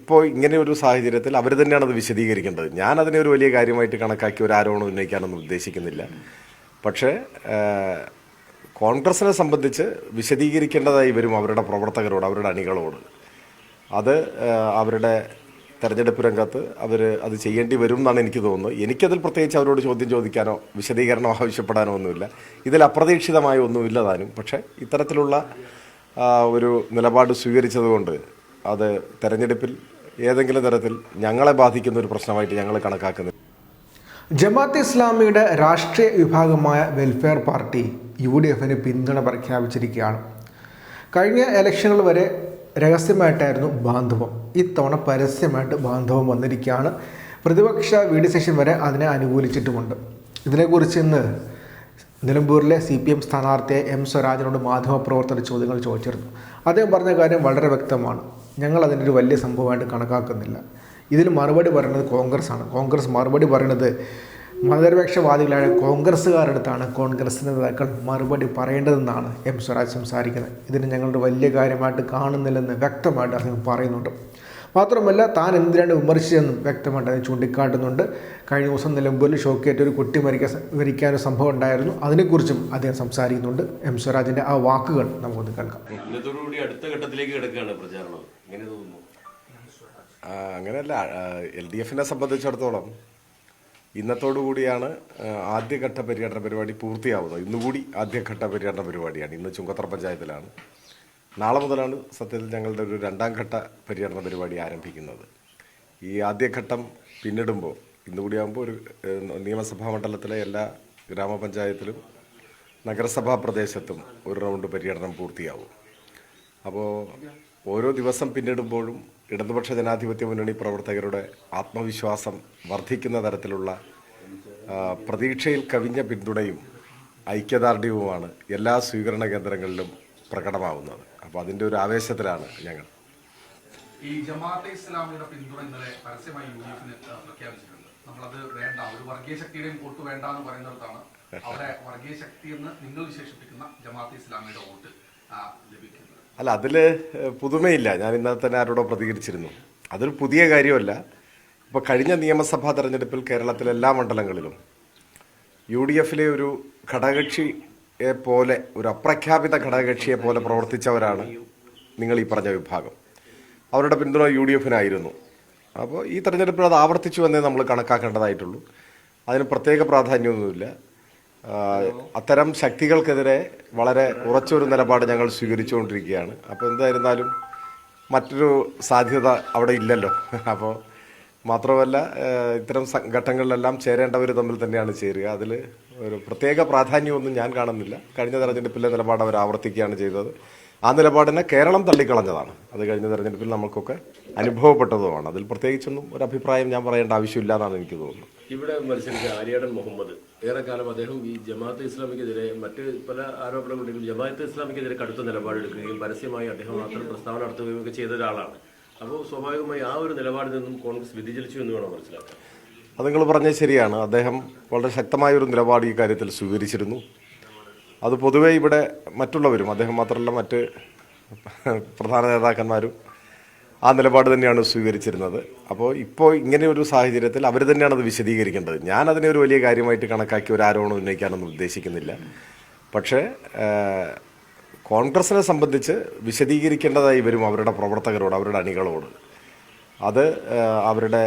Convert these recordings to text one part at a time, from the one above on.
ഇപ്പോൾ ഇങ്ങനെ ഒരു സാഹചര്യത്തിൽ അവർ തന്നെയാണ് അത് വിശദീകരിക്കേണ്ടത്. ഞാൻ അതിനെ ഒരു വലിയ കാര്യമായിട്ട് കണക്കാക്കി ഒരു ആരോപണം ഉന്നയിക്കാനൊന്നും ഉദ്ദേശിക്കുന്നില്ല. പക്ഷേ കോൺഗ്രസിനെ സംബന്ധിച്ച് വിശദീകരിക്കേണ്ടതായി വരും അവരുടെ പ്രവർത്തകരോട് അവരുടെ അണികളോട്. അത് അവരുടെ തെരഞ്ഞെടുപ്പ് രംഗത്ത് അവർ അത് ചെയ്യേണ്ടി വരും എന്നാണ് എനിക്ക് തോന്നുന്നത്. എനിക്കതിൽ പ്രത്യേകിച്ച് അവരോട് ചോദ്യം ചോദിക്കാനോ വിശദീകരണം ആവശ്യപ്പെടാനോ ഒന്നുമില്ല. ഇതിൽ അപ്രതീക്ഷിതമായ ഒന്നുമില്ല താനും. പക്ഷേ ഇത്തരത്തിലുള്ള ഒരു നിലപാട് സ്വീകരിച്ചതുകൊണ്ട് അത് തെരഞ്ഞെടുപ്പിൽ ഏതെങ്കിലും തരത്തിൽ ഞങ്ങളെ ബാധിക്കുന്ന ഒരു പ്രശ്നമായിട്ട് ഞങ്ങൾ കണക്കാക്കുന്നത് ജമാഅത്ത് ഇസ്ലാമിയുടെ രാഷ്ട്രീയ വിഭാഗമായ വെൽഫെയർ പാർട്ടി യു ഡി എഫിന് പിന്തുണ പ്രഖ്യാപിച്ചിരിക്കുകയാണ്. കഴിഞ്ഞ ഇലക്ഷനുകൾ വരെ രഹസ്യമായിട്ടായിരുന്നു ബാന്ധവം. ഇത്തവണ പരസ്യമായിട്ട് ബാന്ധവം വന്നിരിക്കുകയാണ്. പ്രതിപക്ഷ വി ഡി സെഷൻ വരെ അതിനെ അനുകൂലിച്ചിട്ടുമുണ്ട്. ഇതിനെക്കുറിച്ച് ഇന്ന് നിലമ്പൂരിലെ സി പി എം സ്ഥാനാർത്ഥിയെ എം സ്വരാജിനോട് മാധ്യമപ്രവർത്തകർ ചോദ്യങ്ങൾ ചോദിച്ചിരുന്നു. അദ്ദേഹം പറഞ്ഞ കാര്യം വളരെ വ്യക്തമാണ്. ഞങ്ങൾ അതിനൊരു വലിയ സംഭവമായിട്ട് കണക്കാക്കുന്നില്ല. ഇതിൽ മറുപടി പറയുന്നത് കോൺഗ്രസ് ആണ് കോൺഗ്രസ് മറുപടി പറയുന്നത് മതനിരപേക്ഷവാദികളായ കോൺഗ്രസ്സുകാരടുത്താണ്. കോൺഗ്രസിന്റെ നേതാക്കൾ മറുപടി പറയേണ്ടതെന്നാണ് എം സ്വരാജ് സംസാരിക്കുന്നത്. ഇതിന് ഞങ്ങളുടെ വലിയ കാര്യമായിട്ട് കാണുന്നില്ലെന്ന് വ്യക്തമായിട്ട് അദ്ദേഹം പറയുന്നുണ്ട്. മാത്രമല്ല താൻ എന്തിനാണ് വിമർശിച്ചതെന്നും വ്യക്തമായിട്ട് അത് ചൂണ്ടിക്കാട്ടുന്നുണ്ട്. കഴിഞ്ഞ ദിവസം നിലമ്പൂരിൽ ഷോക്കേറ്റ് ഒരു കുട്ടി മരിക്കാൻ മരിക്കാനൊരു സംഭവം ഉണ്ടായിരുന്നു. അതിനെക്കുറിച്ചും അദ്ദേഹം സംസാരിക്കുന്നുണ്ട്. എം സ്വരാജിന്റെ ആ വാക്കുകൾ നമുക്കൊന്ന് കേൾക്കാം. അടുത്ത ഘട്ടത്തിലേക്ക് കിടക്കുകയാണ് പ്രചാരണം. എങ്ങനെ തോന്നുന്നു? അങ്ങനെയല്ല. എൽ ഡി എഫിനെ സംബന്ധിച്ചിടത്തോളം ഇന്നത്തോടു കൂടിയാണ് ആദ്യഘട്ട പര്യടന പരിപാടി പൂർത്തിയാവുന്നത്. ഇന്നുകൂടി ആദ്യഘട്ട പര്യടന പരിപാടിയാണ്. ഇന്ന് ചുങ്കത്തറ പഞ്ചായത്തിലാണ്. നാളെ മുതലാണ് സത്യത്തിൽ ഞങ്ങളുടെ ഒരു രണ്ടാം ഘട്ട പര്യടന പരിപാടി ആരംഭിക്കുന്നത്. ഈ ആദ്യഘട്ടം പിന്നിടുമ്പോൾ ഇന്നുകൂടിയാകുമ്പോൾ ഒരു നിയമസഭാ മണ്ഡലത്തിലെ എല്ലാ ഗ്രാമപഞ്ചായത്തിലും നഗരസഭാ പ്രദേശത്തും ഒരു റൗണ്ട് പര്യടനം പൂർത്തിയാവും. അപ്പോൾ ഓരോ ദിവസം പിന്നിടുമ്പോഴും ഇടതുപക്ഷ ജനാധിപത്യ മുന്നണി പ്രവർത്തകരുടെ ആത്മവിശ്വാസം വർദ്ധിക്കുന്ന തരത്തിലുള്ള പ്രതീക്ഷയിൽ കവിഞ്ഞ പിന്തുണയും ഐക്യദാർഢ്യവുമാണ് എല്ലാ സ്വീകരണ കേന്ദ്രങ്ങളിലും പ്രകടമാവുന്നത്. അപ്പോൾ അതിന്റെ ഒരു ആവേശത്തിലാണ് ഞങ്ങൾ. ഈ ജമാഅത്തെ ഇസ്ലാമിയുടെ പിന്തുണ ഇന്നലെ പരസ്യമായി യു ഡി എഫിന് പ്രഖ്യാപിച്ചിട്ടുണ്ട്. നമ്മളത് വേണ്ട ഒരു വർഗീയ ശക്തിയുടെയും വോട്ട് വേണ്ട എന്ന് പറയുന്നിടത്താണ് അവിടെ വർഗീയ ശക്തി എന്ന് നിങ്ങൾ വിശേഷിപ്പിക്കുന്ന ജമാഅത്തെ ഇസ്ലാമിയുടെ വോട്ട് ലഭിക്കുന്നത്. അല്ല അതിൽ പുതുമയില്ല. ഞാൻ ഇന്നലെ തന്നെ ആരോടോ പ്രതികരിച്ചിരുന്നു. അതൊരു പുതിയ കാര്യമല്ല. ഇപ്പോൾ കഴിഞ്ഞ നിയമസഭാ തെരഞ്ഞെടുപ്പിൽ കേരളത്തിലെ എല്ലാ മണ്ഡലങ്ങളിലും യു ഡി എഫിലെ ഒരു ഘടകകക്ഷിയെ പോലെ ഒരു അപ്രഖ്യാപിത ഘടകകക്ഷിയെ പോലെ പ്രവർത്തിച്ചവരാണ് നിങ്ങൾ ഈ പറഞ്ഞ വിഭാഗം. അവരുടെ പിന്തുണ യു ഡി എഫിനായിരുന്നു അപ്പോൾ ഈ തെരഞ്ഞെടുപ്പിൽ അത് ആവർത്തിച്ചു എന്നേ നമ്മൾ കണക്കാക്കേണ്ടതായിട്ടുള്ളൂ. അതിന് പ്രത്യേക പ്രാധാന്യമൊന്നുമില്ല. അത്തരം ശക്തികൾക്കെതിരെ വളരെ ഉറച്ചൊരു നിലപാട് ഞങ്ങൾ സ്വീകരിച്ചുകൊണ്ടിരിക്കുകയാണ്. അപ്പോൾ എന്തായിരുന്നാലും മറ്റൊരു സാധ്യത അവിടെ ഇല്ലല്ലോ. അപ്പോൾ മാത്രമല്ല ഇത്തരം സംഘട്ടങ്ങളിലെല്ലാം ചേരേണ്ടവർ തമ്മിൽ തന്നെയാണ് ചേരുക. അതിൽ ഒരു പ്രത്യേക പ്രാധാന്യമൊന്നും ഞാൻ കാണുന്നില്ല. കഴിഞ്ഞ തെരഞ്ഞെടുപ്പിലെ നിലപാട് അവർ ആവർത്തിക്കുകയാണ് ചെയ്തത്. ആ നിലപാടിനെ കേരളം തള്ളിക്കളഞ്ഞതാണ്. അത് കഴിഞ്ഞ തെരഞ്ഞെടുപ്പിൽ നമുക്കൊക്കെ അനുഭവപ്പെട്ടതുമാണ്. അതിൽ പ്രത്യേകിച്ചൊന്നും ഒരു അഭിപ്രായം ഞാൻ പറയേണ്ട ആവശ്യമില്ല എന്നാണ് എനിക്ക് തോന്നുന്നത്. ഇവിടെ മത്സരിച്ച ആര്യാടൻ മുഹമ്മദ് ഏറെക്കാലം അദ്ദേഹം ഈ ജമാഅത്ത് ഇസ്ലാമിക്കെതിരെ മറ്റ് പല ആരോപണങ്ങളുണ്ടെങ്കിലും ജമാഅത്ത് ഇസ്ലാമിക്കെതിരെ കടുത്ത നിലപാടെടുക്കുകയും പരസ്യമായി അദ്ദേഹം മാത്രം പ്രസ്താവന നടത്തുകയും ഒക്കെ ചെയ്ത ഒരാളാണ്. അപ്പോൾ സ്വാഭാവികമായി ആ ഒരു നിലപാടിൽ നിന്നും കോൺഗ്രസ് വ്യതിചലിച്ചു എന്ന് വേണം മനസ്സിലാക്കാൻ? അത് നിങ്ങൾ പറഞ്ഞത് ശരിയാണ്. അദ്ദേഹം വളരെ ശക്തമായ ഒരു നിലപാട് ഈ കാര്യത്തിൽ സ്വീകരിച്ചിരുന്നു. അത് പൊതുവേ ഇവിടെ മറ്റുള്ളവരും അദ്ദേഹം മാത്രമല്ല മറ്റ് പ്രധാന നേതാക്കന്മാരും ആ നിലപാട് തന്നെയാണ് സ്വീകരിച്ചിരുന്നത്. അപ്പോൾ ഇപ്പോൾ ഇങ്ങനെ ഒരു സാഹചര്യത്തിൽ അവർ തന്നെയാണ് അത് വിശദീകരിക്കേണ്ടത്. ഞാൻ അതിനെ ഒരു വലിയ കാര്യമായിട്ട് കണക്കാക്കി ഒരു ആരോപണം ഉന്നയിക്കാനൊന്നും ഉദ്ദേശിക്കുന്നില്ല. പക്ഷേ കോൺഗ്രസിനെ സംബന്ധിച്ച് വിശദീകരിക്കേണ്ടതായി വരും അവരുടെ പ്രവർത്തകരോട് അവരുടെ അണികളോട്. അത് അവരുടെ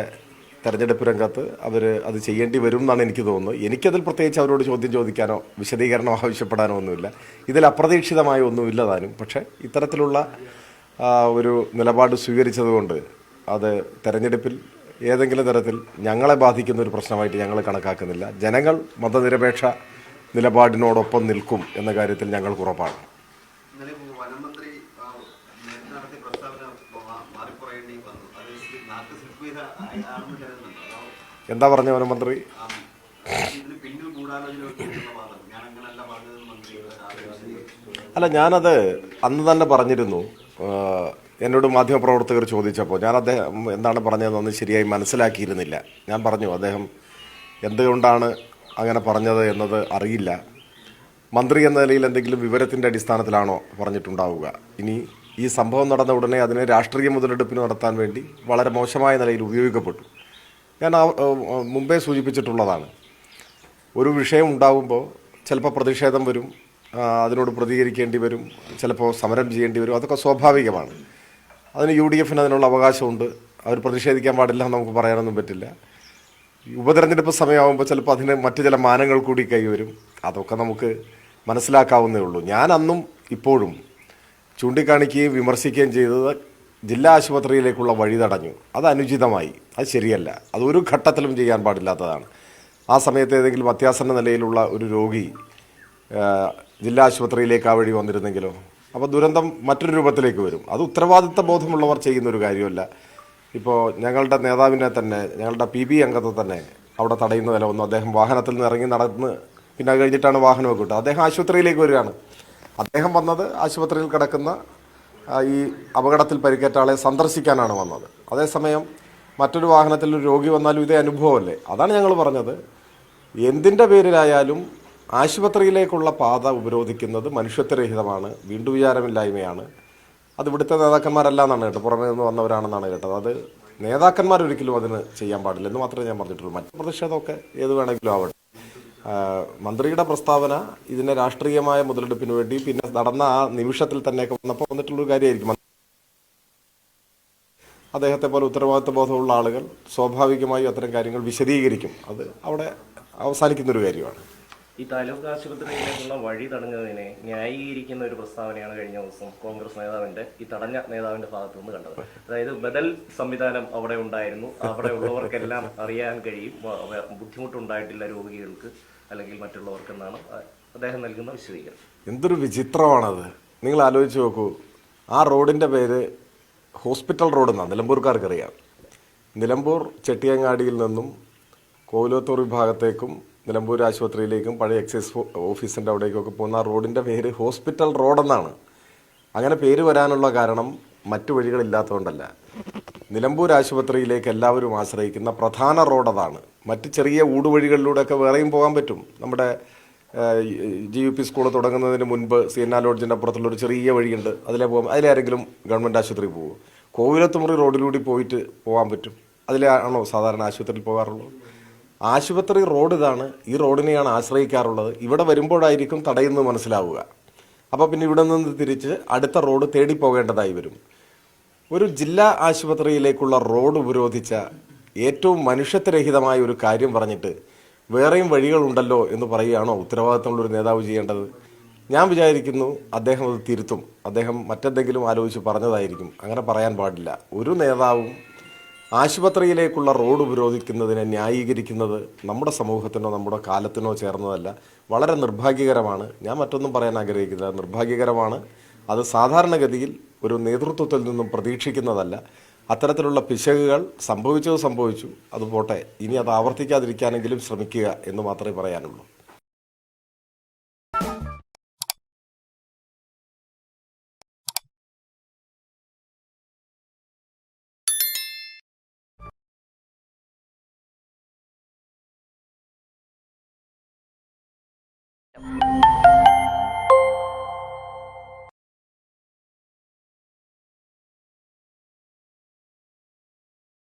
തെരഞ്ഞെടുപ്പ് രംഗത്ത് അവർ അത് ചെയ്യേണ്ടി വരും എന്നാണ് എനിക്ക് തോന്നുന്നത്. എനിക്കതിൽ പ്രത്യേകിച്ച് അവരോട് ചോദ്യം ചോദിക്കാനോ വിശദീകരണം ആവശ്യപ്പെടാനോ ഒന്നുമില്ല. ഇതിൽ അപ്രതീക്ഷിതമായ ഒന്നുമില്ല താനും പക്ഷേ ഇത്തരത്തിലുള്ള ഒരു നിലപാട് സ്വീകരിച്ചതുകൊണ്ട് അത് തെരഞ്ഞെടുപ്പിൽ ഏതെങ്കിലും തരത്തിൽ ഞങ്ങളെ ബാധിക്കുന്ന ഒരു പ്രശ്നമായിട്ട് ഞങ്ങൾ കണക്കാക്കുന്നില്ല. ജനങ്ങൾ മതനിരപേക്ഷ നിലപാടിനോടൊപ്പം നിൽക്കും എന്ന കാര്യത്തിൽ ഞങ്ങൾക്ക് ഉറപ്പാണ്. മന്ത്രി രാവിലെ മന്ത്രി അല്ല ഞാനത് അന്ന് തന്നെ പറഞ്ഞിരുന്നു. എന്നോട് മാധ്യമപ്രവർത്തകർ ചോദിച്ചപ്പോൾ ഞാൻ അദ്ദേഹം എന്താണ് പറഞ്ഞതെന്ന് ശരിയായി മനസ്സിലാക്കിയിരുന്നില്ല. ഞാൻ പറഞ്ഞു അദ്ദേഹം എന്തുകൊണ്ടാണ് അങ്ങനെ പറഞ്ഞത് എന്നത് അറിയില്ല. മന്ത്രി എന്ന നിലയിൽ എന്തെങ്കിലും വിവരത്തിന്റെ അടിസ്ഥാനത്തിലാണോ പറഞ്ഞിട്ടുണ്ടാവുക? ഇനി ഈ സംഭവം നടന്ന ഉടനെ അതിനെ രാഷ്ട്രീയ മുതലെടുപ്പിന് നടത്താൻ വേണ്ടി വളരെ മോശമായ നിലയിൽ ഉപയോഗിക്കപ്പെട്ടു. ഞാൻ മുമ്പേ സൂചിപ്പിച്ചിട്ടുള്ളതാണ്. ഒരു വിഷയം ഉണ്ടാകുമ്പോൾ ചിലപ്പോൾ പ്രതിഷേധം വരും അതിനോട് പ്രതികരിക്കേണ്ടി വരും ചിലപ്പോൾ സമരം ചെയ്യേണ്ടി വരും അതൊക്കെ സ്വാഭാവികമാണ്. അതിന് യു ഡി എഫിന് അതിനുള്ള അവകാശമുണ്ട്. അവർ പ്രതിഷേധിക്കാൻ പാടില്ല എന്ന് നമുക്ക് പറയാനൊന്നും പറ്റില്ല. ഉപതെരഞ്ഞെടുപ്പ് സമയമാകുമ്പോൾ ചിലപ്പോൾ അതിന് മറ്റു ചില മാനങ്ങൾ കൂടി കൈവരും. അതൊക്കെ നമുക്ക് മനസ്സിലാക്കാവുന്നേ ഉള്ളൂ. ഞാൻ അന്നും ഇപ്പോഴും ചൂണ്ടിക്കാണിക്കുകയും വിമർശിക്കുകയും ചെയ്തത് ജില്ലാ ആശുപത്രിയിലേക്കുള്ള വഴി തടഞ്ഞു. അത് അനുചിതമായി. അത് ശരിയല്ല. അത് ഒരു ഘട്ടത്തിലും ചെയ്യാൻ പാടില്ലാത്തതാണ്. ആ സമയത്ത് ഏതെങ്കിലും അത്യാസന്ന നിലയിലുള്ള ഒരു രോഗി ജില്ലാ ആശുപത്രിയിലേക്ക് ആ വഴി വന്നിരുന്നെങ്കിലോ? അപ്പോൾ ദുരന്തം മറ്റൊരു രൂപത്തിലേക്ക് വരും. അത് ഉത്തരവാദിത്ത ബോധമുള്ളവർ ചെയ്യുന്നൊരു കാര്യമല്ല. ഇപ്പോൾ ഞങ്ങളുടെ നേതാവിനെ തന്നെ ഞങ്ങളുടെ പി ബി അംഗത്തെ തന്നെ അവിടെ തടയുന്നതല്ല ഒന്നും അദ്ദേഹം വാഹനത്തിൽ നിന്ന് ഇറങ്ങി നടന്ന് പിന്നെ കഴിഞ്ഞിട്ടാണ് വാഹനമൊക്കെ കിട്ടുക. അദ്ദേഹം ആശുപത്രിയിലേക്ക് വരികയാണ്. അദ്ദേഹം വന്നത് ആശുപത്രിയിൽ കിടക്കുന്ന ഈ അപകടത്തിൽ പരിക്കേറ്റ ആളെ സന്ദർശിക്കാനാണ് വന്നത്. അതേസമയം മറ്റൊരു വാഹനത്തിൽ ഒരു രോഗി വന്നാലും ഇതേ അനുഭവമല്ലേ? അതാണ് ഞങ്ങൾ പറഞ്ഞത്. എന്തിന്റെ പേരിലായാലും ആശുപത്രിയിലേക്കുള്ള പാത ഉപരോധിക്കുന്നത് മനുഷ്യത്വരഹിതമാണ് വീണ്ടു വിചാരമില്ലായ്മയാണ്. അത് ഇവിടുത്തെ നേതാക്കന്മാരല്ല എന്നാണ് കേട്ടത്. പുറമേ നിന്ന് വന്നവരാണെന്നാണ് കേട്ടത്. അത് നേതാക്കന്മാരൊരിക്കലും അതിന് ചെയ്യാൻ പാടില്ല എന്ന് മാത്രമേ ഞാൻ പറഞ്ഞിട്ടുള്ളൂ. മറ്റു പ്രതിഷേധമൊക്കെ ഏത് വേണമെങ്കിലും ആവട്ടെ. മന്ത്രിയുടെ പ്രസ്താവന ഇതിനെ രാഷ്ട്രീയമായ മുതലെടുപ്പിന് വേണ്ടി പിന്നെ നടന്ന ആ നിമിഷത്തിൽ തന്നെ വന്നപ്പോൾ വന്നിട്ടുള്ളൊരു കാര്യമായിരിക്കും. അദ്ദേഹത്തെ പോലെ ഉത്തരവാദിത്വ ബോധമുള്ള ആളുകൾ സ്വാഭാവികമായും അത്തരം കാര്യങ്ങൾ വിശദീകരിക്കും. അത് അവിടെ അവസാനിക്കുന്ന ഒരു കാര്യമാണ്. ഈ താലൂക്ക് ആശുപത്രിയിലേക്കുള്ള വഴി തടഞ്ഞതിനെ ന്യായീകരിക്കുന്ന ഒരു പ്രസ്താവനയാണ് കഴിഞ്ഞ ദിവസം കോൺഗ്രസ് നേതാവിന്റെ ഈ തടഞ്ഞ നേതാവിന്റെ ഭാഗത്തു നിന്ന് കണ്ടത്. അതായത് ബദൽ സംവിധാനം അവിടെ ഉണ്ടായിരുന്നു. അവിടെ ഉള്ളവർക്കെല്ലാം അറിയാൻ കഴിയും. ബുദ്ധിമുട്ടുണ്ടായിട്ടില്ല രോഗികൾക്ക്. അല്ലെങ്കിൽ മറ്റുള്ളവർക്കെന്നാണ് അദ്ദേഹം നൽകുന്ന വിശദീകരണം. എന്തൊരു വിചിത്രമാണത്. നിങ്ങൾ ആലോചിച്ച് നോക്കൂ. ആ റോഡിന്റെ പേര് ഹോസ്പിറ്റൽ റോഡ് എന്നാണ്. നിലമ്പൂർക്കാർക്കറിയാം. നിലമ്പൂർ ചെട്ടിയങ്ങാടിയിൽ നിന്നും കോവിലത്തൂർ വിഭാഗത്തേക്കും നിലമ്പൂർ ആശുപത്രിയിലേക്കും പഴയ എക്സൈസ് ഓഫീസിന്റെ അവിടേക്കൊക്കെ പോകുന്ന ആ റോഡിന്റെ പേര് ഹോസ്പിറ്റൽ റോഡെന്നാണ് അങ്ങനെ പേര് വരാനുള്ള കാരണം മറ്റു വഴികളില്ലാത്തതുകൊണ്ടല്ല. നിലമ്പൂർ ആശുപത്രിയിലേക്ക് എല്ലാവരും ആശ്രയിക്കുന്ന പ്രധാന റോഡ് അതാണ് മറ്റ് ചെറിയ ഊടുവഴികളിലൂടെയൊക്കെ വേറെയും പോകാൻ പറ്റും. നമ്മുടെ ജി യു പി സ്കൂൾ തുടങ്ങുന്നതിന് മുൻപ് സി എൻ ആ ലോഡ്ജിന്റെ അപ്പുറത്തുള്ള ഒരു ചെറിയ വഴിയുണ്ട്. അതിലെ പോകാം അതിലാരെങ്കിലും ഗവൺമെന്റ് ആശുപത്രി പോകും കോവിലത്തുമുറി റോഡിലൂടെ പോയിട്ട് പോകാൻ പറ്റും. അതിലാണോ സാധാരണ ആശുപത്രിയിൽ പോകാറുള്ളത്? ആശുപത്രി റോഡ് ഇതാണ്. ഈ റോഡിനെയാണ് ആശ്രയിക്കാറുള്ളത്. ഇവിടെ വരുമ്പോഴായിരിക്കും തടയുന്നത് മനസ്സിലാവുക. അപ്പോൾ പിന്നെ ഇവിടെ നിന്ന് തിരിച്ച് അടുത്ത റോഡ് തേടി പോകേണ്ടതായി വരും. ഒരു ജില്ലാ ആശുപത്രിയിലേക്കുള്ള റോഡ് ഉപരോധിച്ച ഏറ്റവും മനുഷ്യത്വരഹിതമായ ഒരു കാര്യം പറഞ്ഞിട്ട് വേറെയും വഴികളുണ്ടല്ലോ എന്ന് പറയുകയാണോ ഉത്തരവാദിത്തമുള്ള ഒരു നേതാവ് ചെയ്യേണ്ടത്? ഞാൻ വിചാരിക്കുന്നു അദ്ദേഹം അത് തിരുത്തും. അദ്ദേഹം മറ്റെന്തെങ്കിലും ആലോചിച്ച് പറഞ്ഞതായിരിക്കും. അങ്ങനെ പറയാൻ പാടില്ല. ഒരു നേതാവും ആശുപത്രിയിലേക്കുള്ള റോഡ് ഉപരോധിക്കുന്നതിനെ ന്യായീകരിക്കുന്നത് നമ്മുടെ സമൂഹത്തിനോ നമ്മുടെ കാലത്തിനോ ചേർന്നതല്ല. വളരെ നിർഭാഗ്യകരമാണ്. ഞാൻ മറ്റൊന്നും പറയാൻ ആഗ്രഹിക്കുന്നില്ല. നിർഭാഗ്യകരമാണ്. അത് സാധാരണഗതിയിൽ ഒരു നേതൃത്വത്തിൽ നിന്നും പ്രതീക്ഷിക്കുന്നതല്ല. അത്തരത്തിലുള്ള പിശകുകൾ സംഭവിച്ചത് സംഭവിച്ചു. അതുപോട്ടെ ഇനി അത് ആവർത്തിക്കാതിരിക്കാനെങ്കിലും ശ്രമിക്കുക എന്ന് മാത്രമേ പറയാനുള്ളൂ.